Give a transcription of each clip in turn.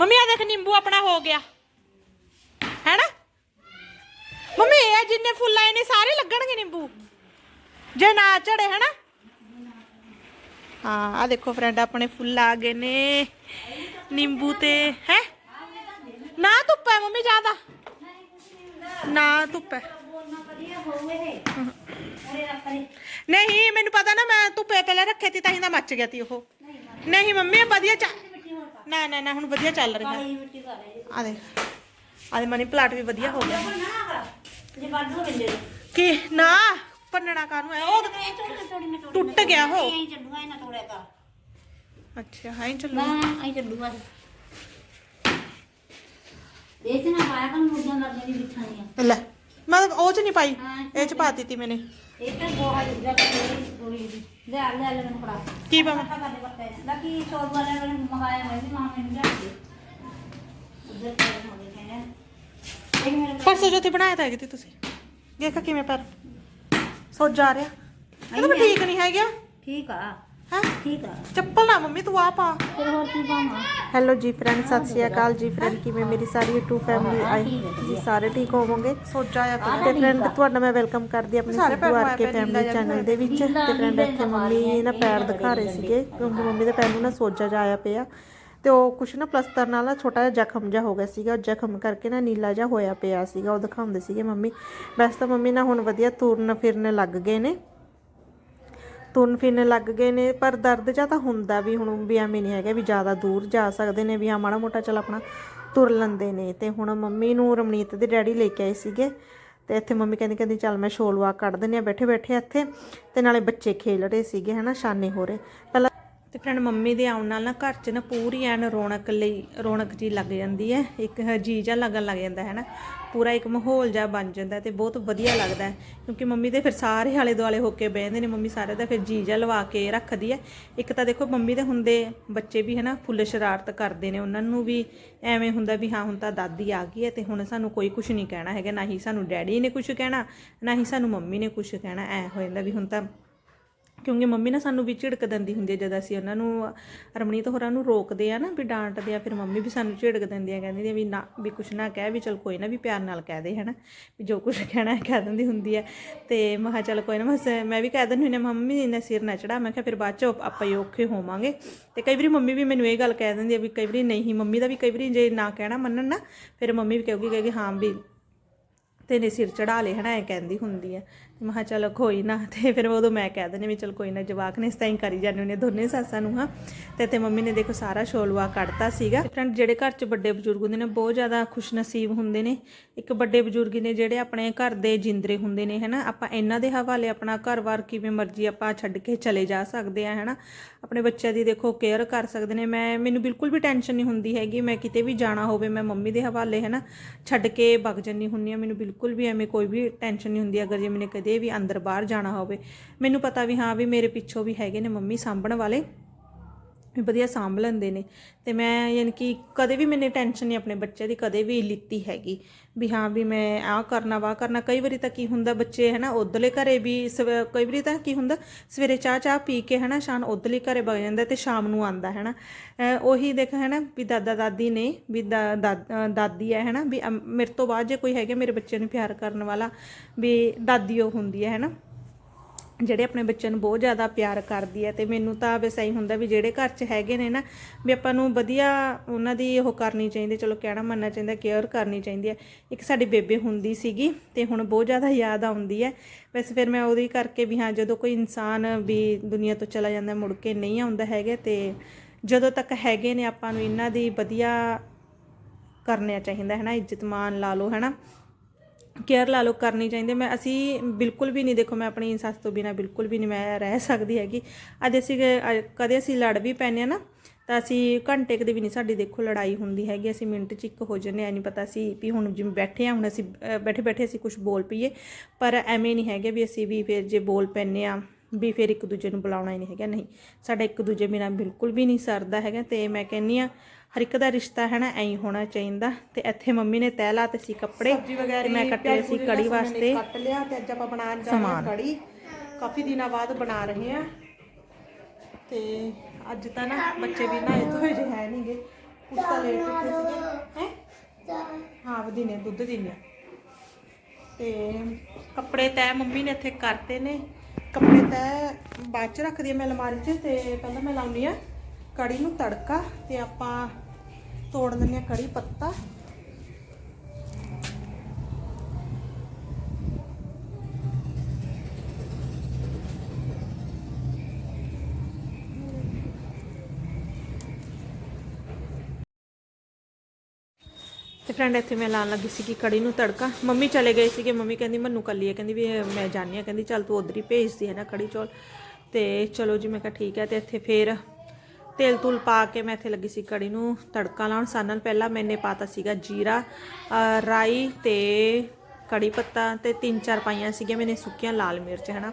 Mummy ਆ ਦੇਖ ਨਿੰਬੂ ਆਪਣਾ ਹੋ ਗਿਆ। ਹੈਨਾ? ਮੰਮੀ, ਇਹ ਜਿੰਨੇ ਫੁੱਲ ਆਏ ਨੇ ਸਾਰੇ ਲੱਗਣਗੇ ਨਿੰਬੂ। ਜੇ ਨਾ ਝੜੇ ਹੈਨਾ? ਹਾਂ ਆ ਦੇਖੋ ਫਰੈਂਡ ਆਪਣੇ ਫੁੱਲ ਆ ਗਏ ਨੇ। ਨਿੰਬੂ ਤੇ, ਹੈ? ਨਾ ਧੁੱਪ ਹੈ ਮੰਮੀ, ਜ਼ਿਆਦਾ। ਨਾ ਧੁੱਪ ਹੈ। ਨਹੀਂ, ਮੈਨੂੰ ਪਤਾ ਨਾ, ਮੈਂ ਧੁੱਪੇ ਪਹਿਲਾਂ ਰੱਖੇ ਤੀ ਤਾਂ ਹੀ ਤਾਂ ਮੱਚ ਗਿਆ ਤੀ ਉਹ। ਨਹੀਂ ਮੰਮੀ ਵਧੀਆ ਚਾ ਨਾ ਨਾ ਨਾ ਹੁਣ ਵਧੀਆ ਚੱਲ ਰਿਹਾ। ਆ ਦੇ ਆ ਦੇ ਮਨੀ ਪਲਾਟ ਵੀ ਵਧੀਆ ਹੋ ਗਿਆ। ਕੀ ਨਾ ਪੰਨਣਾ ਕਾਨੂੰ ਹੈ? ਉਹ ਟੁੱਟ ਗਿਆ ਉਹ। ਅੱਛਾ ਹਾਂ ਚੱਲੂ। ਦੇਖਣਾ ਪਾਇਆ ਕਰ ਮਰਦੀਆਂ ਦੀ ਬਿਛਾਣੀਆਂ ਲੈ। ਮੈਂ ਤਾਂ ਉਹ ਚ ਨਹੀਂ ਪਾਈ ਇਹ ਚ ਪਾ ਦਿੱਤੀ ਮੈਨੇ। ਇਹ ਤਾਂ ਗੋਹਾ ਜਿੱਦਾਂ ਕੋਈ ਕੋਈ ਲੈ ਆ, ਲੈ ਲੈ ਮੈਨੂੰ ਫੜਾ। ਕੀ ਪਾਵਾਂ? ਪਤਾ ਕਰਦੇ ਪੱਤੇ ਲੱਗੀ ਸੌਦ ਵਾਲਿਆਂ ਨੇ ਮੰਗਾਇਆ ਮੈਂ ਵੀ ਮਾਂ ਮੈਨੂੰ ਲਿਆ ਦੇ। ਉਧਰ ਤੇ ਹੋ ਗਏ ਕਹਿੰਦੇ ਇੱਕ ਮੇਰੇ ਪਰਸੋਂ ਜੋਤੀ ਬਣਾਇਆ ਤਾਂ ਹੈਗੀ ਤੀ ਤੁਸੀਂ। ਦੇਖਾ ਕਿਵੇਂ ਪਰ। ਸੋਚ ਜਾ ਰਿਹਾ। ਇਹ ਤਾਂ ਠੀਕ ਨਹੀਂ ਹੈਗਾ। ਠੀਕ ਆ। ਹੈ ਠੀਕ ਆ। ਚੱਪਲ ਨਾ ਮੰਮੀ ਤੂੰ ਆ। ਪਾ ਫਿਰ ਹੋਰ ਕੀ ਪਾਵਾਂ? ਹੈਲੋ ਜੀ ਫਰੈਂਡ ਸਤਿ ਸ਼੍ਰੀ ਅਕਾਲ। ਜੀ ਫਰੈਂਡ ਕਿਵੇਂ ਮੇਰੀ ਸਾਰੀ YouTube ਫੈਮਿਲੀ ਆਈ? ਜੀ ਸਾਰੇ ਠੀਕ ਹੋਵੋਗੇ? ਸੋਚਾ ਆ ਤੇ ਫਰੈਂਡ ਤੁਹਾਡਾ ਮੈਂ ਵੈਲਕਮ ਕਰਦੀ ਆਪਣੀ Sidhu R K family channel ਦੇ ਵਿੱਚ। ਤੇ ਫਰੈਂਡ ਇੱਥੇ ਮੰਮੀ ਨਾ ਪੈਰ ਦਿਖਾ ਰਹੇ ਸੀਗੇ। ਕਿਉਂਕਿ ਮੰਮੀ ਦੇ ਪੈਰ ਨੂੰ ਨਾ ਸੋਜਾ ਜਿਹਾ ਆਇਆ ਪਿਆ। ਤੇ ਉਹ ਕੁਛ ਨਾ ਪਲਸਤਰ ਨਾਲ ਨਾ ਛੋਟਾ ਜਿਹਾ ਜ਼ਖਮ ਜਿਹਾ ਹੋ ਗਿਆ ਸੀਗਾ। ਉਹ ਜ਼ਖਮ ਕਰਕੇ ਨਾ ਨੀਲਾ ਜਿਹਾ ਹੋਇਆ ਪਿਆ ਸੀਗਾ। ਉਹ ਦਿਖਾਉਂਦੇ ਸੀਗੇ ਮੰਮੀ। ਵੈਸੇ ਤਾਂ ਮੰਮੀ ਨਾ ਹੁਣ ਵਧੀਆ ਤੁਰਨ ਫਿਰਨ ਲੱਗ ਗਏ ਨੇ। ਤੁਰਨ ਫਿਰਨ ਲੱਗ ਗਏ ਨੇ, ਪਰ ਦਰਦ ਜਾਂ ਤਾਂ ਹੁੰਦਾ ਵੀ ਹੁਣ ਵੀ ਐਵੇਂ ਨਹੀਂ ਹੈਗਾ ਵੀ ਜ਼ਿਆਦਾ ਦੂਰ ਜਾ ਸਕਦੇ ਨੇ, ਵੀ ਹਾਂ ਮਾੜਾ ਮੋਟਾ ਚੱਲ ਆਪਣਾ ਤੁਰ ਲੈਂਦੇ ਨੇ। ਤੇ ਹੁਣ ਮੰਮੀ ਨੂੰ ਰਮਨੀਤ ਦੇ ਡੈਡੀ ਲੈ ਕੇ ਆਏ ਸੀਗੇ। ਤੇ ਇੱਥੇ ਮੰਮੀ ਕਹਿੰਦੀ ਕਹਿੰਦੀ ਚੱਲ ਮੈਂ ਸ਼ੋਲਵਾ ਕੱਢ ਦਿੰਦੀ ਆ ਬੈਠੇ ਬੈਠੇ ਇੱਥੇ। ਤੇ ਨਾਲੇ ਬੱਚੇ ਖੇਲ ਰਹੇ ਸੀਗੇ, ਹਨਾ, ਸ਼ਾਨੇ ਹੋ ਰਹੇ। ਪਹਿਲਾਂ ਤੇ ਫਰੈਂਡ ਮੰਮੀ ਦੇ ਆਉਣ ਨਾਲ ਨਾ ਘਰ 'ਚ ਨਾ ਪੂਰੀ ਐਨ ਰੌਣਕ ਲਈ, ਰੌਣਕ ਜੀ ਲੱਗ ਜਾਂਦੀ ਹੈ। ਇੱਕ ਜੀ ਜਿਹਾ ਲੱਗਣ ਲੱਗ ਜਾਂਦਾ ਹੈ ਨਾ। ਪੂਰਾ ਇੱਕ ਮਾਹੌਲ ਜਿਹਾ ਬਣ ਜਾਂਦਾ ਹੈ ਤੇ ਬਹੁਤ ਵਧੀਆ ਲੱਗਦਾ ਹੈ। ਕਿਉਂਕਿ ਮੰਮੀ ਦੇ ਫਿਰ ਸਾਰੇ ਆਲੇ ਦੁਆਲੇ ਹੋ ਕੇ ਬਹਿੰਦੇ ਨੇ, ਮੰਮੀ ਸਾਰੇ ਦਾ ਫਿਰ ਜੀ ਜਿਹਾ ਲਵਾ ਕੇ ਰੱਖਦੀ ਹੈ। ਇੱਕ ਤਾਂ ਦੇਖੋ ਮੰਮੀ ਦੇ ਹੁੰਦੇ ਬੱਚੇ ਵੀ ਹੈ ਨਾ ਫੁੱਲ ਸ਼ਰਾਰਤ ਕਰਦੇ ਨੇ, ਉਹਨਾਂ ਨੂੰ ਵੀ ਐਵੇਂ ਹੁੰਦਾ ਵੀ ਹਾਂ ਹੁਣ ਤਾਂ ਦਾਦੀ ਆ ਗਈ ਹੈ ਤੇ ਹੁਣ ਸਾਨੂੰ ਕੋਈ ਕੁਝ ਨਹੀਂ ਕਹਿਣਾ ਹੈਗਾ, ਨਾ ਹੀ ਸਾਨੂੰ ਡੈਡੀ ਨੇ ਕੁਝ ਕਹਿਣਾ, ਨਾ ਹੀ ਸਾਨੂੰ ਮੰਮੀ ਨੇ ਕੁਝ ਕਹਿਣਾ, ਐ ਹੋ ਜਾਂਦਾ ਵੀ ਹੁਣ ਤਾਂ ਕਿਉਂਕਿ ਮੰਮੀ ਨਾ ਸਾਨੂੰ ਵੀ ਝਿੜਕ ਦਿੰਦੀ ਹੁੰਦੀ ਹੈ ਜਦ ਅਸੀਂ ਉਹਨਾਂ ਨੂੰ ਰਮਣੀਤ ਹੋਰਾਂ ਨੂੰ ਰੋਕਦੇ ਆ ਨਾ ਵੀ ਡਾਂਟਦੇ ਆ, ਫਿਰ ਮੰਮੀ ਵੀ ਸਾਨੂੰ ਝਿੜਕ ਦਿੰਦੀ ਆ ਕਹਿੰਦੀ ਆ ਵੀ ਨਾ, ਵੀ ਕੁਛ ਨਾ ਕਹਿ, ਵੀ ਚਲ ਕੋਈ ਨਾ ਵੀ ਪਿਆਰ ਨਾਲ ਕਹਿ ਦੇ, ਹਨਾ, ਵੀ ਜੋ ਕੁਛ ਕਹਿਣਾ ਹੈ ਕਹਿ ਦਿੰਦੀ ਹੁੰਦੀ ਹੈ ਤੇ ਮੈਂ ਕਿਹਾ ਚੱਲ ਕੋਈ ਨਾ ਬਸ ਮੈਂ ਵੀ ਕਹਿ ਦਿੰਦੀ ਹੁੰਦੀ ਹਾਂ ਮੰਮੀ ਨੇ ਸਿਰ ਨਾ ਚੜਾ ਮੈਂ ਕਿਹਾ ਫਿਰ ਬਾਅਦ ਚ ਆਪਾਂ ਹੀ ਔਖੇ ਹੋਵਾਂਗੇ। ਤੇ ਕਈ ਵਾਰੀ ਮੰਮੀ ਵੀ ਮੈਨੂੰ ਇਹ ਗੱਲ ਕਹਿ ਦਿੰਦੀ ਆ ਵੀ ਕਈ ਵਾਰੀ ਨਹੀਂ, ਮੰਮੀ ਦਾ ਵੀ ਕਈ ਵਾਰੀ ਜੇ ਨਾ ਕਹਿਣਾ ਮੰਨਣ ਨਾ, ਫਿਰ ਮੰਮੀ ਵੀ ਕਹੂਗੀ, ਕਹੇਗੀ ਹਾਂ ਵੀ ਤੇਰੇ ਸਿਰ ਚੜਾ ਲੇ, ਹਨਾ, ਇਹ ਕਹਿੰਦੀ ਹੁੰਦੀ ਆ। ਮੈਂ ਕਿਹਾ ਚਲੋ ਕੋਈ ਨਾ, ਤੇ ਫਿਰ ਉਦੋਂ ਮੈਂ ਕਹਿ ਦਿੰਦੀ ਵੀ ਚਲ ਕੋਈ ਨਾ, ਜਵਾਕ ਨੇ ਇਸ ਤਰ੍ਹਾਂ ਹੀ ਕਰੀ ਜਾਂਦੇ ਨੇ ਦੋਨੇ ਸੱਸਾਂ ਨੂੰ, ਹਾਂ। ਤੇ ਤੇ ਮੰਮੀ ਨੇ ਦੇਖੋ ਸਾਰਾ ਸ਼ੋਲਵਾ ਕੱਢਤਾ ਸੀਗਾ। ਫਰੈਂਡ ਜਿਹੜੇ ਘਰ 'ਚ ਵੱਡੇ ਬਜ਼ੁਰਗ ਹੁੰਦੇ ਨੇ, ਬਹੁਤ ਜ਼ਿਆਦਾ ਖੁਸ਼ਨਸੀਬ ਹੁੰਦੇ ਨੇ। ਇੱਕ ਵੱਡੇ ਬਜ਼ੁਰਗ ਨੇ ਜਿਹੜੇ ਆਪਣੇ ਘਰ ਦੇ ਜਿੰਦਰੇ ਹੁੰਦੇ ਨੇ, ਹਨਾ। ਆਪਾਂ ਇਹਨਾਂ ਦੇ ਹਵਾਲੇ ਆਪਣਾ ਘਰ-ਬਾਰ ਕਿਵੇਂ ਮਰਜ਼ੀ ਆਪਾਂ ਛੱਡ ਕੇ ਚਲੇ ਜਾ ਸਕਦੇ ਆ, ਹਨਾ। ਆਪਣੇ ਬੱਚਿਆਂ ਦੀ ਦੇਖੋ ਕੇਅਰ ਕਰ ਸਕਦੇ ਨੇ। ਮੈਂ, ਮੈਨੂੰ ਬਿਲਕੁਲ ਵੀ ਟੈਨਸ਼ਨ ਨਹੀਂ ਹੁੰਦੀ ਹੈਗੀ। ਮੈਂ ਕਿਤੇ ਵੀ ਜਾਣਾ ਹੋਵੇ, ਮੈਂ ਮੰਮੀ ਦੇ ਹਵਾਲੇ, ਹਨਾ, ਛੱਡ ਕੇ ਵਗ ਜੰਨੀ ਹੁੰਨੀ ਆ ਮੈਨੂੰ ਬਿਲਕੁਲ ਵੀ ਐਵੇਂ ਕੋਈ ਵੀ ਟੈਨਸ਼ਨ ਨਹੀਂ ਹੁੰਦੀ, ਅਗਰ ਜੇ ਮੈਨੇ ਕਦੇ ਵੀ ਅੰਦਰ ਬਾਹਰ ਜਾਣਾ ਹੋਵੇ, ਮੈਨੂੰ ਪਤਾ ਵੀ ਹਾਂ ਵੀ ਮੇਰੇ ਪਿੱਛੋਂ ਵੀ ਹੈਗੇ ਨੇ ਮੰਮੀ ਸਾਂਭਣ ਵਾਲੇ। ਵਧੀਆ ਸਾਂਭ ਲੈਂਦੇ ਨੇ। ਤੇ ਮੈਂ ਯਾਨੀ ਕਿ ਕਦੇ ਵੀ ਮੈਨੇ ਟੈਨਸ਼ਨ ਨਹੀਂ ਆਪਣੇ ਬੱਚੇ ਦੀ ਕਦੇ ਵੀ ਲਿੱਤੀ ਹੈਗੀ। ਵੀ ਹਾਂ ਵੀ ਮੈਂ ਆਹ ਕਰਨਾ, ਵਾਹ ਕਰਨਾ, ਕਈ ਵਾਰੀ ਤਾਂ ਕੀ ਹੁੰਦਾ ਬੱਚੇ ਹਨਾ ਉਧਰਲੇ ਘਰੇ ਵੀ ਸਵ- ਕਈ ਵਾਰੀ ਤਾਂ ਕੀ ਹੁੰਦਾ ਸਵੇਰੇ ਚਾਹ ਚਾਹ ਪੀ ਕੇ ਹਨਾ ਸ਼ਾਮ ਉਧਰਲੇ ਘਰੇ ਵਗ ਜਾਂਦਾ ਤੇ ਸ਼ਾਮ ਨੂੰ ਆਂਦਾ ਹਨਾ। ਅਹ ਉਹੀ ਦੇਖ ਹਨਾ ਵੀ ਦਾਦਾ, ਦਾਦੀ ਨੇ ਵੀ ਦਾ- ਦਾਦੀ ਹੈ ਹਨਾ ਵੀ ਮੇਰੇ ਤੋਂ ਬਾਅਦ ਜੇ ਕੋਈ ਹੈਗਾ ਮੇਰੇ ਬੱਚੇ ਨੂੰ ਪਿਆਰ ਕਰਨ ਵਾਲਾ ਵੀ ਦਾਦੀ ਉਹ ਹੁੰਦੀ ਹੈ ਹਨਾ। ਜਿਹੜੇ ਆਪਣੇ ਬੱਚਿਆਂ ਨੂੰ ਬਹੁਤ ਜ਼ਿਆਦਾ ਪਿਆਰ ਕਰਦੀ ਹੈ ਤੇ ਮੈਨੂੰ ਤਾਂ ਵੈਸੇ ਹੀ ਹੁੰਦਾ ਵੀ ਜਿਹੜੇ ਘਰ 'ਚ ਹੈਗੇ ਨੇ ਨਾ, ਵੀ ਆਪਾਂ ਨੂੰ ਵਧੀਆ ਉਹਨਾਂ ਦੀ ਉਹ ਕਰਨੀ ਚਾਹੀਦੀ, ਚਲੋ ਕਹਿਣਾ ਮੰਨਣਾ ਚਾਹੀਦਾ ਕੇਅਰ ਕਰਨੀ ਚਾਹੀਦੀ ਹੈ। ਇੱਕ ਸਾਡੀ ਬੇਬੇ ਹੁੰਦੀ ਸੀਗੀ ਤੇ ਹੁਣ ਬਹੁਤ ਜ਼ਿਆਦਾ ਯਾਦ ਆਉਂਦੀ ਹੈ। ਵੈਸੇ ਫਿਰ ਮੈਂ ਉਹਦੀ ਕਰਕੇ ਵੀ ਹਾਂ, ਜਦੋਂ ਕੋਈ ਇਨਸਾਨ ਵੀ ਦੁਨੀਆ ਤੋਂ ਚਲਾ ਜਾਂਦਾ, ਮੁੜ ਕੇ ਨਹੀਂ ਆਉਂਦਾ ਹੈਗਾ ਤੇ ਜਦੋਂ ਤੱਕ ਹੈਗੇ ਨੇ ਆਪਾਂ ਨੂੰ ਇਹਨਾਂ ਦੀ ਵਧੀਆ ਕਰਨਾ ਚਾਹੀਦਾ, ਹੈ ਨਾ? ਇੱਜ਼ਤ ਮਾਨ ਲਾ ਲਓ, ਹੈ ਨਾ? ਕੇਅਰ ਲਾ ਲਓ ਕਰਨੀ ਚਾਹੀਦੀ ਮੈਂ ਅਸੀਂ ਬਿਲਕੁਲ ਵੀ ਨਹੀਂ, ਦੇਖੋ ਮੈਂ ਆਪਣੀ ਸੱਸ ਤੋਂ ਬਿਨਾ ਬਿਲਕੁਲ ਵੀ ਨਹੀਂ ਮੈਂ ਰਹਿ ਸਕਦੀ ਹੈਗੀ। ਅੱਜ ਅਸੀਂ ਕਦੇ ਅਸੀਂ ਲੜ ਵੀ ਪੈਨੇ ਆ ਨਾ, ਤਾਂ ਅਸੀਂ ਘੰਟੇ ਕਦੇ ਵੀ ਨਹੀਂ ਸਾਡੀ ਦੇਖੋ ਲੜਾਈ ਹੁੰਦੀ ਹੈਗੀ। ਅਸੀਂ ਮਿੰਟ 'ਚ ਇੱਕ ਹੋ ਜੰਨੇ ਆ ਨਹੀਂ ਪਤਾ ਸੀ ਵੀ ਹੁਣ ਜਿਵੇਂ ਬੈਠੇ ਆ ਹੁਣ ਅਸੀਂ ਬੈਠੇ ਬੈਠੇ ਅਸੀਂ ਕੁਝ ਬੋਲ ਪਈਏ। ਪਰ ਐਵੇਂ ਨਹੀਂ ਹੈਗੇ ਵੀ ਅਸੀਂ ਵੀ ਫਿਰ ਜੇ ਬੋਲ ਪੈਨੇ ਆ ਵੀ ਫਿਰ ਇੱਕ ਦੂਜੇ ਨੂੰ ਬੁਲਾਉਣਾ ਹੀ ਨਹੀਂ ਹੈਗਾ ਨਹੀਂ। ਸਾਡਾ ਇੱਕ ਦੂਜੇ ਬਿਨਾ ਬਿਲਕੁਲ ਵੀ ਨਹੀਂ ਸਰਦਾ ਹੈਗਾ ਤੇ ਮੈਂ ਕਹਿੰਨੀ ਆ ਹਰ ਇੱਕ ਦਾ ਰਿਸ਼ਤਾ ਹੈ ਨਾ ਐਂ ਹੀ ਹੋਣਾ ਚਾਹੀਦਾ ਤੇ ਇੱਥੇ ਮੰਮੀ ਨੇ ਤਹਿ ਲਾਤੇ ਸੀ ਕੱਪੜੇ ਤੇ ਮੈਂ ਕੱਟੇ ਸੀ ਕੜੀ ਵਾਸਤੇ। ਕੱਟ ਲਿਆ ਤੇ ਅੱਜ ਆਪਾਂ ਬਣਾਉਣ ਜਾ ਰਹੇ ਹਾਂ ਕੜੀ। ਕਾਫੀ ਦਿਨਾਂ ਬਾਅਦ ਬਣਾ ਰਹੇ ਹਾਂ। ਤੇ ਅੱਜ ਤਾਂ ਨਾ ਬੱਚੇ ਵੀ ਨਾ ਧੋਏ ਜੇ ਹੈ ਨਹੀਂਗੇ ਕੁਛ ਤਾਂ ਦਿਨੇ ਦੁੱਧ ਦਿੰਦੇ ਆ ਤੇ ਕੱਪੜੇ ਤੈ ਮੰਮੀ ਨੇ ਇੱਥੇ ਕਰਤੇ ਨੇ। ਕੱਪੜੇ ਤੈ ਬਾਅਦ ਚ ਰੱਖਦੀ ਆ ਮੈਂ ਅਲਮਾਰੀ 'ਚ ਤੇ ਪਹਿਲਾਂ ਮੈਂ ਲਾਉਣੀ ਆ ਕੜੀ ਨੂੰ ਤੜਕਾ ਤੇ ਆਪਾਂ ਤੋੜ ਦਿੰਦੇ ਆ ਕੜੀ ਪੱਤਾ। ਤੇ ਫਰੈਂਡ ਇੱਥੇ ਮੈਂ ਲਾਉਣ ਲੱਗੀ ਸੀ ਕਿ ਕੜੀ ਨੂੰ ਤੜਕਾ। ਮੰਮੀ ਚਲੇ ਗਏ ਸੀਗੇ ਮੰਮੀ ਕਹਿੰਦੀ ਮੈਨੂੰ ਕੱਲੀ ਹੈ ਕਹਿੰਦੀ ਵੀ ਮੈਂ ਜਾਣੀ ਆ ਕਹਿੰਦੀ ਚੱਲ ਤੂੰ ਉਧਰ ਹੀ ਭੇਜਦੀ ਹੈ ਨਾ ਕੜੀ ਚੌਲ। ਤੇ ਚਲੋ ਜੀ ਮੈਂ ਕਿਹਾ ਠੀਕ ਹੈ ਤੇ ਇੱਥੇ ਫੇਰ ਤੇਲ ਤੂਲ ਪਾ ਕੇ ਮੈਂ ਇੱਥੇ ਲੱਗੀ ਸੀ ਕੜੀ ਨੂੰ ਤੜਕਾ ਲਾਉਣ। ਸਾਨਣ ਪਹਿਲਾਂ ਮੈਨੇ ਪਾਤਾ ਸੀਗਾ ਜੀਰਾ ਰਾਈ ਤੇ ਕੜੀ ਪੱਤਾ ਤੇ ਤਿੰਨ ਚਾਰ ਪਾਈਆਂ ਸੀਗੀਆਂ। ਮੈਨੇ ਸੁੱਕੀਆਂ ਲਾਲ ਮਿਰਚ ਹਨਾ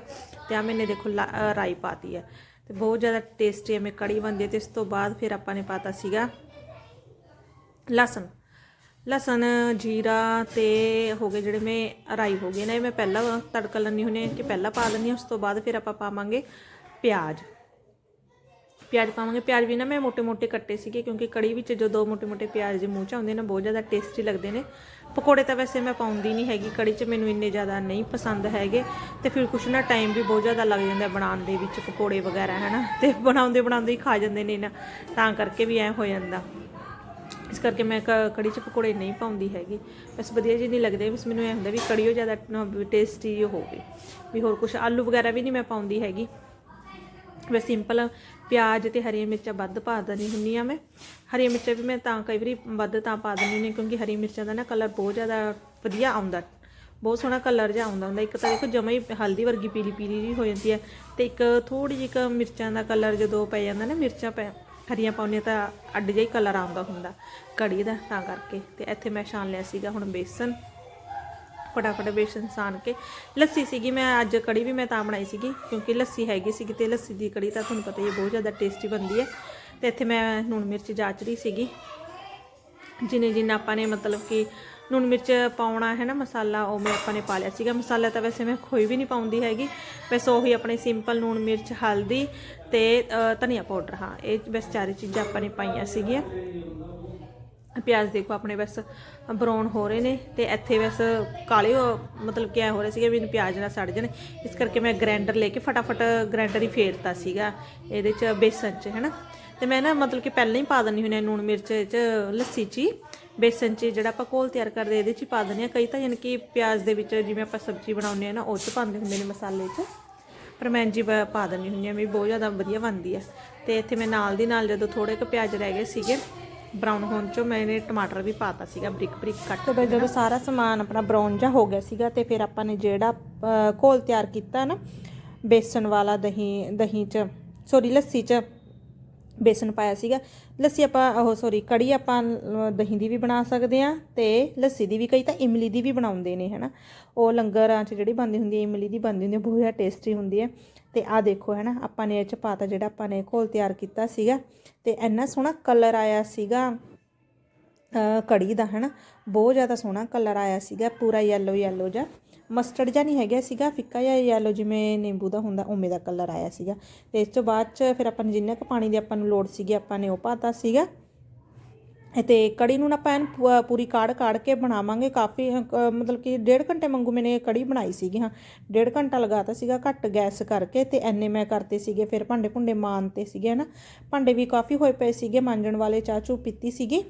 ਤੇ ਆ ਮੈਨੇ ਦੇਖੋ ਲਾ- ਅ, ਰਾਈ ਪਾਤੀ ਹੈ। ਤੇ ਬਹੁਤ ਜ਼ਿਆਦਾ ਟੇਸਟੀ ਐਵੇਂ ਕੜੀ ਬਣਦੀ ਹੈ ਤੇ ਇਸ ਤੋਂ ਬਾਅਦ ਫਿਰ ਆਪਾਂ ਨੇ ਪਾਤਾ ਸੀਗਾ ਲਸਣ। ਲਸਣ, ਜੀਰਾ ਤੇ ਹੋ ਗਏ ਜਿਹੜੇ ਮੈਂ ਰਾਈ ਹੋ ਗਏ ਨੇ। ਮੈਂ ਪਹਿਲਾਂ ਤੜਕਾ ਲੰਨੀ ਹੁੰਨੇ ਕਿ ਪਹਿਲਾਂ ਪਾ ਲੈਂਦੀ ਹਾਂ, ਉਸ ਤੋਂ ਬਾਅਦ ਫਿਰ ਆਪਾਂ ਪਾਵਾਂਗੇ ਪਿਆਜ਼। ਪਿਆਜ਼ ਪਾਵਾਂਗੇ। ਪਿਆਜ਼ ਵੀ ਨਾ ਮੈਂ ਮੋٹے-ਮੋٹے ਕੱਟੇ ਸੀਗੇ ਕਿਉਂਕਿ ਕੜੀ ਵਿੱਚ ਜੋ ਦੋ ਮੋਟੇ ਮੋਟੇ ਪਿਆਜ਼ ਦੇ ਮੂੰਹ ਚ ਆਉਂਦੇ ਨੇ, ਬਹੁਤ ਜ਼ਿਆਦਾ ਟੇਸਟੀ ਲੱਗਦੇ ਨੇ। ਪਕੌੜੇ ਤਾਂ ਵੈਸੇ ਮੈਂ ਪਾਉਂਦੀ ਨਹੀਂ ਹੈਗੀ, ਕੜੀ 'ਚ ਮੈਨੂੰ ਇੰਨੇ ਜ਼ਿਆਦਾ ਨਹੀਂ ਪਸੰਦ ਹੈਗੇ। ਤੇ ਫਿਰ ਕੁਛ ਨਾ ਟਾਈਮ ਵੀ ਬਹੁਤ ਜ਼ਿਆਦਾ ਲੱਗ ਜਾਂਦਾ ਬਣਾਉਣ ਦੇ ਵਿੱਚ, ਪਕੌੜੇ ਵਗੈਰਾ, ਹਨਾ। ਤੇ ਬਣਾਉਂਦੇ ਬਣਾਉਂਦੇ ਹੀ ਖਾ ਜਾਂਦੇ ਨੇ ਨਾ। ਤਾਂ ਕਰਕੇ ਵੀ ਐ ਹੋ ਜਾਂਦਾ। ਇਸ ਕਰਕੇ ਮੈਂ ਕ- ਕੜੀ 'ਚ ਪਕੌੜੇ ਨਹੀਂ ਪਾਉਂਦੀ ਹੈਗੀ। ਬਸ ਵਧੀਆ ਜਿਹੀ ਨਹੀਂ ਲੱਗਦੇ, ਬਸ ਮੈਨੂੰ ਇਹ ਹੁੰਦਾ ਵੀ ਕੜੀ ਉਹ ਜ਼ਿਆਦਾ ਟੇਸਟੀ ਹੋਵੇ। ਵੀ ਹੋਰ ਕੁਝ ਆਲੂ ਵਗੈਰਾ ਵੀ ਨਹੀਂ ਮੈਂ ਪਾਉਂਦੀ ਹੈਗੀ। ਮੈਂ ਸਿੰਪਲ ਪਿਆਜ਼ ਤੇ ਹਰੀਆਂ ਮਿਰਚਾਂ ਵੱਧ ਪਾ ਦਿੰਦੀ ਹੁੰਨੀ ਆ ਮੈਂ। ਹਰੀਆਂ ਮਿਰਚਾਂ ਵੀ ਮੈਂ ਤਾਂ ਕਈ ਵਾਰੀ ਵੱਧ ਤਾਂ ਪਾ ਦਿੰਦੀ ਹੁੰਦੀ ਹਾਂ, ਕਿਉਂਕਿ ਹਰੀ ਮਿਰਚਾਂ ਦਾ ਨਾ ਕਲਰ ਬਹੁਤ ਜ਼ਿਆਦਾ ਵਧੀਆ ਆਉਂਦਾ। ਬਹੁਤ ਸੋਹਣਾ ਕਲਰ ਜਿਹਾ ਆਉਂਦਾ ਹੁੰਦਾ। ਇੱਕ ਤਾਂ ਦੇਖੋ ਜਮਾ ਹੀ ਹਲਦੀ ਵਰਗੀ ਪੀਲੀ ਪੀਲੀ ਜਿਹੀ ਹੋ ਜਾਂਦੀ ਹੈ। ਤੇ ਇੱਕ ਥੋੜੀ ਜਿਹੀ ਕੁ ਮਿਰਚਾਂ ਦਾ ਕਲਰ ਜਦੋਂ ਪੈ ਜਾਂਦਾ ਨਾ, ਮਿਰਚਾਂ ਪੈ ਹਰੀਆਂ ਪਾਉਂਦੀਆਂ ਤਾਂ ਅੱਡ ਜਿਹਾ ਹੀ ਕਲਰ ਆਉਂਦਾ ਹੁੰਦਾ। ਕੜੀ ਦਾ, ਤਾਂ ਕਰਕੇ। ਤੇ ਇੱਥੇ ਮੈਂ ਛਾਣ ਲਿਆ ਸੀਗਾ ਹੁਣ ਬੇਸਨ। ਫਟਾਫਟ ਬੇਸਨ ਸਾਨ ਕੇ। ਲੱਸੀ ਸੀਗੀ ਮੈਂ, ਅੱਜ ਕੜੀ ਵੀ ਮੈਂ ਤਾਂ ਬਣਾਈ ਸੀਗੀ, ਕਿਉਂਕਿ ਲੱਸੀ ਹੈਗੀ ਸੀਗੀ ਤੇ ਲੱਸੀ ਦੀ ਕੜੀ ਤਾਂ ਤੁਹਾਨੂੰ ਪਤਾ ਹੀ ਹੈ, ਬਹੁਤ ਜ਼ਿਆਦਾ ਟੇਸਟੀ ਬਣਦੀ ਹੈ। ਤੇ ਇੱਥੇ ਮੈਂ ਲੂਣ ਮਿਰਚ ਜਾਚ ਰਹੀ ਸੀਗੀ। ਜਿੰਨੇ ਜਿੰਨਾ ਆਪਾਂ ਨੇ ਮਤਲਬ ਕਿ ਲੂਣ ਮਿਰਚ ਪਾਉਣਾ ਹੈ ਨਾ ਮਸਾਲਾ, ਉਹ ਮੈਂ ਆਪਾਂ ਨੇ ਪਾ ਲਿਆ ਸੀਗਾ। ਮਸਾਲਾ ਤਾਂ ਵੈਸੇ ਮੈਂ ਕੋਈ ਵੀ ਨਹੀਂ ਪਾਉਂਦੀ ਹੈਗੀ। ਬਸ ਉਹੀ ਆਪਣੇ ਸਿੰਪਲ ਲੂਣ ਮਿਰਚ, ਹਲਦੀ ਤੇ ਧਨੀਆ ਪਾਊਡਰ, ਹਾਂ, ਇਹ ਬਸ ਚਾਰੇ ਚੀਜ਼ਾਂ ਆਪਾਂ ਨੇ ਪਾਈਆਂ ਸੀਗੀਆਂ। ਪਿਆਜ਼ ਦੇਖੋ, ਆਪਣੇ ਬਸ ਬਰਾਊਨ ਹੋ ਰਹੇ ਨੇ ਤੇ ਇੱਥੇ ਬਸ ਕਾਲੇ ਮਤਲਬ ਕਿ ਐ ਹੋ ਰਹੇ ਸੀਗੇ ਵੀ ਇਹਨੂੰ ਪਿਆਜ਼ ਨਾ ਸੜ ਜਾਣ। ਇਸ ਕਰਕੇ ਮੈਂ ਗ੍ਰਾਈਂਡਰ ਲੈ ਕੇ ਫਟਾਫਟ ਗ੍ਰਾਈਂਡਰ ਹੀ ਫੇਰਤਾ ਸੀਗਾ, ਇਹਦੇ ਚ ਬੇਸਨ ਚ ਹੈਨਾ ਤੇ ਮੈਂ ਨਾ ਮਤਲਬ ਕਿ ਪਹਿਲਾਂ ਹੀ ਪਾ ਦਿੰਦੀ ਹੁੰਦੀ ਹਾਂ ਨੂਣ ਮਿਰਚ ਚ ਲੱਸੀ ਚ ਹੀ। ਬੇਸਨ ਚ ਜਿਹੜਾ ਆਪਾਂ ਘੋਲ ਤਿਆਰ ਕਰਦੇ ਇਹਦੇ ਚ ਪਾ ਦਿੰਦੇ ਆ ਕਈ ਤਾਂ ਯਾਨੀ ਕਿ ਪਿਆਜ਼ ਦੇ ਵਿੱਚ ਜਿਵੇਂ ਆਪਾਂ ਸਬਜ਼ੀ ਬਣਾਉਂਦੇ ਆ ਨਾ ਉਹ ਚ ਪਾਉਂਦੇ ਹੁੰਦੇ ਨੇ ਮਸਾਲੇ ਚ। ਪਰ ਮੈਂ ਜੀ ਪਾ ਦਿੰਦੀ ਹੁੰਦੀ ਆ ਵੀ ਬਹੁਤ ਜ਼ਿਆਦਾ ਵਧੀਆ ਬਣਦੀ ਆ। ਤੇ ਇੱਥੇ ਮੈਂ ਨਾਲ ਦੀ ਨਾਲ ਜਦੋਂ ਥੋੜੇ ਕੁ ਪਿਆਜ਼ ਰਹਿ ਗਏ ਸੀਗੇ ਬਰਾਊਨ ਹੋਣ ਚੋਂ ਮੈਨੇ ਟਮਾਟਰ ਵੀ ਪਾਤਾ ਸੀਗਾ ਬਰੀਕ ਬਰੀਕ ਕੱਟ ਤੇ ਬਈ ਜਦੋਂ ਸਾਰਾ ਸਮਾਨ ਆਪਣਾ ਬਰਾਊਨ ਜਿਹਾ ਹੋ ਗਿਆ ਸੀਗਾ ਤੇ ਫਿਰ ਆਪਾਂ ਨੇ ਜਿਹੜਾ ਘੋਲ ਤਿਆਰ ਕੀਤਾ ਨਾ ਬੇਸਨ ਵਾਲਾ ਦਹੀਂ ਦਹੀਂ ਚ ਸੋਰੀ ਲੱਸੀ ਚ ਬੇਸਨ ਪਾਇਆ ਸੀਗਾ। ਲੱਸੀ ਆਪਾਂ, ਉਹ ਸੋਰੀ ਕੜੀ ਆਪਾਂ ਦਹੀਂ ਦੀ ਵੀ ਬਣਾ ਸਕਦੇ ਆ ਤੇ ਲੱਸੀ ਦੀ ਵੀ, ਕਈ ਤਾਂ ਇਮਲੀ ਦੀ ਵੀ ਬਣਾਉਂਦੇ ਨੇ, ਹਨਾ। ਉਹ ਲੰਗਰਾਂ 'ਚ ਜਿਹੜੀ ਬਣਦੀ ਹੁੰਦੀ ਹੈ, ਇਮਲੀ ਦੀ ਬਣਦੀ ਹੁੰਦੀ ਹੈ, ਬਹੁਤ ਜ਼ਿਆਦਾ ਟੇਸਟੀ ਹੁੰਦੀ ਹੈ। ਤੇ ਆ ਦੇਖੋ, ਹਨਾ, ਆਪਾਂ ਨੇ ਇਹ 'ਚ ਪਾਤਾ ਜਿਹੜਾ ਆਪਾਂ ਨੇ ਘੋਲ ਤਿਆਰ ਕੀਤਾ ਸੀਗਾ। ਤੇ ਇੰਨਾ ਸੋਹਣਾ ਕਲਰ ਆਇਆ ਸੀਗਾ ਕੜੀ ਦਾ, ਹਨਾ। ਬਹੁਤ ਜ਼ਿਆਦਾ ਸੋਹਣਾ ਕਲਰ ਆਇਆ ਸੀਗਾ, ਪੂਰਾ ਯੈਲੋ ਯੈਲੋ ਜਿਹਾ। ਮਸਟਰਡ ਜਿਹਾ ਨਹੀਂ ਹੈਗਾ ਸੀਗਾ, ਫਿੱਕਾ ਜਿਹਾ ਯੈਲੋ ਜਿਵੇਂ ਨਿੰਬੂ ਦਾ ਹੁੰਦਾ, ਉਵੇਂ ਦਾ ਕਲਰ ਆਇਆ ਸੀਗਾ। ਤੇ ਇਸ ਤੋਂ ਬਾਅਦ ਚ ਫਿਰ ਆਪਾਂ ਨੂੰ ਜਿੰਨਾ ਕੁ ਪਾਣੀ ਦੀ ਆਪਾਂ ਨੂੰ ਲੋੜ ਸੀਗੀ, ਆਪਾਂ ਨੇ ਉਹ ਪਾਤਾ ਸੀਗਾ। ਤੇ ਕੜੀ ਨੂੰ ਨਾ ਆਪਾਂ ਐਨ ਪੂਰੀ ਕਾੜ ਕਾੜ ਕੇ ਬਣਾਵਾਂਗੇ, ਕਾਫੀ ਮਤਲਬ ਕਿ ਡੇਢ ਘੰਟੇ ਵਾਂਗੂ ਮੈਨੇ ਕੜੀ ਬਣਾਈ ਸੀਗੀ, ਹਾਂ। ਡੇਢ ਘੰਟਾ ਲਗਾਤਾ ਸੀਗਾ ਘੱਟ ਗੈਸ ਕਰਕੇ ਤੇ ਐਨੇ ਮੈਂ ਕਰਤੇ ਸੀਗੇ, ਫਿਰ ਭਾਂਡੇ ਭੁੰਡੇ ਮਾਨਤੇ ਸੀਗੇ ਨਾ ਭਾਂਡੇ ਵੀ ਕਾਫੀ ਹੋਏ ਪਏ ਸੀਗੇ, ਮਾਂਜਣ ਵਾਲੇ ਚਾਹ ਚੂ ਪੀਤੀ ਸੀਗੀ।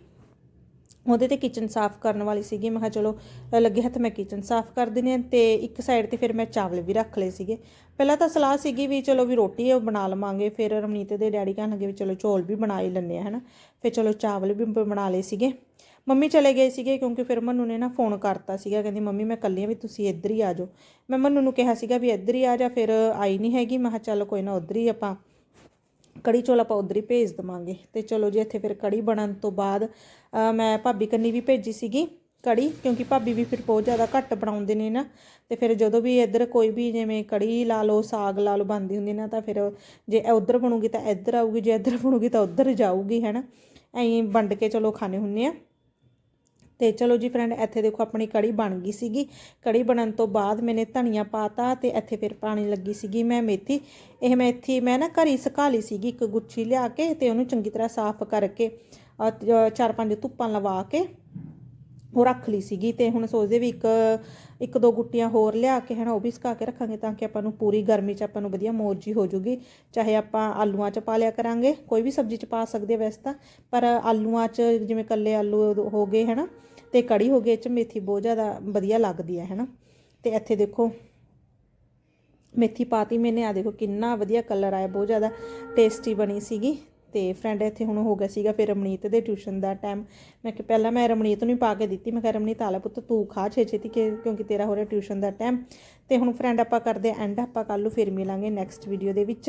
ਉਹਦੇ ਤੇ ਕਿਚਨ ਸਾਫ਼ ਕਰਨ ਵਾਲੀ ਸੀਗੀ। ਮੈਂ ਕਿਹਾ ਚਲੋ ਲੱਗੇ ਹੱਥ ਮੈਂ ਕਿਚਨ ਸਾਫ਼ ਕਰ ਦਿੰਦੀ ਹਾਂ ਤੇ ਇੱਕ ਸਾਈਡ ਤੇ ਫਿਰ ਮੈਂ ਚਾਵਲ ਵੀ ਰੱਖ ਲਏ ਸੀਗੇ। ਪਹਿਲਾਂ ਤਾਂ ਸਲਾਹ ਸੀਗੀ ਵੀ ਚਲੋ ਵੀ ਰੋਟੀ ਉਹ ਬਣਾ ਲਵਾਂਗੇ, ਫਿਰ ਰਮਨੀਤ ਦੇ ਡੈਡੀ ਕਹਿਣ ਲੱਗੇ ਵੀ ਚਲੋ ਚੌਲ ਵੀ ਬਣਾ ਹੀ ਲੈਂਦੇ ਆ, ਹਨਾ। ਫਿਰ ਚਲੋ ਚਾਵਲ ਵੀ ਬਣਾ ਲਏ ਸੀਗੇ। ਮੰਮੀ ਚਲੇ ਗਏ ਸੀਗੇ ਕਿਉਂਕਿ ਫਿਰ ਮੰਨੂ ਨੇ ਨਾ ਫੋਨ ਕਰਤਾ ਸੀਗਾ, ਕਹਿੰਦੀ, ਮੰਮੀ, ਮੈਂ ਕੱਲੀ ਆ ਵੀ ਤੁਸੀਂ ਇੱਧਰ ਹੀ ਆ ਜਾਓ। ਮੈਂ ਮੰਨੂ ਨੂੰ ਕਿਹਾ ਸੀਗਾ ਵੀ ਇੱਧਰ ਹੀ ਆ ਜਾ, ਫਿਰ ਆਈ ਨਹੀਂ ਹੈਗੀ। ਮੈਂ ਕਿਹਾ ਚੱਲ ਕੋਈ ਨਾ ਉੱਧਰ ਹੀ ਆਪਾਂ ਕੜੀ ਚੌਲ ਆਪਾਂ ਉਧਰ ਹੀ ਭੇਜ ਦਵਾਂਗੇ। ਤੇ ਚਲੋ ਜੀ, ਇੱਥੇ ਫਿਰ ਕੜੀ ਬਣਨ ਤੋਂ ਬਾਅਦ ਮੈਂ ਭਾਬੀ ਕੰਨੀ ਵੀ ਭੇਜੀ ਸੀਗੀ ਕੜੀ, ਕਿਉਂਕਿ ਭਾਬੀ ਵੀ ਫਿਰ ਬਹੁਤ ਜ਼ਿਆਦਾ ਘੱਟ ਬਣਾਉਂਦੇ ਨੇ ਨਾ। ਤੇ ਫਿਰ ਜਦੋਂ ਵੀ ਇੱਧਰ ਕੋਈ ਵੀ ਜਿਵੇਂ ਕੜੀ ਲਾ ਲਓ, ਸਾਗ ਲਾ ਲਓ ਬਣਦੀ ਹੁੰਦੀ ਨਾ, ਤਾਂ ਫਿਰ ਜੇ ਉੱਧਰ ਬਣੂਗੀ ਤਾਂ ਇੱਧਰ ਆਊਗੀ, ਜੇ ਇੱਧਰ ਬਣੂਗੀ ਤਾਂ ਉੱਧਰ ਜਾਊਗੀ, ਹੈਨਾ। ਐਂ ਵੰਡ ਕੇ ਚਲੋ ਖਾਣੇ ਹੁੰਨੇ ਆ। ਤੇ ਚਲੋ ਜੀ ਫਰੈਂਡ ਇੱਥੇ ਦੇਖੋ ਆਪਣੀ ਕੜੀ ਬਣ ਗਈ ਸੀਗੀ। ਕੜੀ ਬਣਨ ਤੋਂ ਬਾਅਦ ਮੈਨੇ ਧਨੀਆ ਪਾਤਾ ਤੇ ਇੱਥੇ ਫਿਰ ਪਾਣੀ ਲੱਗੀ ਸੀਗੀ ਮੈਂ ਮੇਥੀ। ਇਹ ਮੇਥੀ ਮੈਂ ਨਾ ਘਰੀ ਸੁਕਾ ਲਈ ਸੀਗੀ, ਇੱਕ ਗੁੱਛੀ ਲਿਆ ਕੇ ਤੇ ਉਹਨੂੰ ਚੰਗੀ ਤਰ੍ਹਾਂ ਸਾਫ਼ ਕਰਕੇ। ਚਾਰ ਪੰਜ ਧੁੱਪਾਂ ਲਵਾ ਕੇ ਉਹ ਰੱਖ ਲਈ ਸੀਗੀ ਤੇ ਹੁਣ ਸੋਚਦੇ ਵੀ ਇੱਕ ਇੱਕ ਦੋ ਗੁੱਟੀਆਂ ਹੋਰ ਲਿਆ ਕੇ ਹਨਾ ਉਹ ਵੀ ਸੁਕਾ ਕੇ ਰੱਖਾਂਗੇ ਤਾਂ ਕਿ ਆਪਾਂ ਨੂੰ ਪੂਰੀ ਗਰਮੀ 'ਚ ਆਪਾਂ ਨੂੰ ਵਧੀਆ ਮੋਰਜੀ ਹੋ ਜੂਗੀ। ਚਾਹੇ ਆਪਾਂ ਆਲੂਆਂ 'ਚ ਪਾ ਲਿਆ ਕਰਾਂਗੇ, ਕੋਈ ਵੀ ਸਬਜ਼ੀ 'ਚ ਪਾ ਸਕਦੇ ਵੈਸੇ ਤਾਂ, ਪਰ ਆਲੂਆਂ 'ਚ ਜਿਵੇਂ ਕੱਲੇ ਆਲੂ ਹੋ ਗਏ ਹਨਾ ਤੇ ਕੜੀ ਹੋ ਗਈ, ਇਹ 'ਚ ਮੇਥੀ ਬਹੁਤ ਜ਼ਿਆਦਾ ਵਧੀਆ ਲੱਗਦੀ ਹੈ ਹਨਾ। ਤੇ ਇੱਥੇ ਦੇਖੋ, ਮੇਥੀ ਪਾਤੀ ਮੈਨੇ ਆ ਦੇਖੋ ਕਿੰਨਾ ਵਧੀਆ ਕਲਰ ਆਇਆ, ਬਹੁਤ ਜ਼ਿਆਦਾ ਟੇਸਟੀ ਬਣੀ ਸੀਗੀ। ਤੇ ਫਰੈਂਡ ਇੱਥੇ ਹੁਣ ਹੋ ਗਿਆ ਸੀਗਾ ਫਿਰ ਰਮਣੀਤ ਦੇ ਟਿਊਸ਼ਨ ਦਾ ਟਾਈਮ ਮੈਂ ਕਿ ਪਹਿਲਾਂ ਮੈਂ ਰਮਣੀਤ ਨੂੰ ਹੀ ਪਾ ਕੇ ਦਿੱਤੀ। ਮੈਂ ਕਿਹਾ ਰਮਣੀਤ ਆਲਾ ਪੁੱਤ, ਤੂੰ ਖਾ ਛੇ ਛੇਤੀ ਕਿ ਕਿਉਂਕਿ ਤੇਰਾ ਹੋ ਰਿਹਾ ਟਿਊਸ਼ਨ ਦਾ ਟਾਈਮ ਤੇ ਹੁਣ ਫਰੈਂਡ ਆਪਾਂ ਕਰਦੇ ਐਂਡ ਆਪਾਂ ਕੱਲ ਨੂੰ ਫਿਰ ਮਿਲਾਂਗੇ ਨੈਕਸਟ ਵੀਡੀਓ ਦੇ ਵਿੱਚ।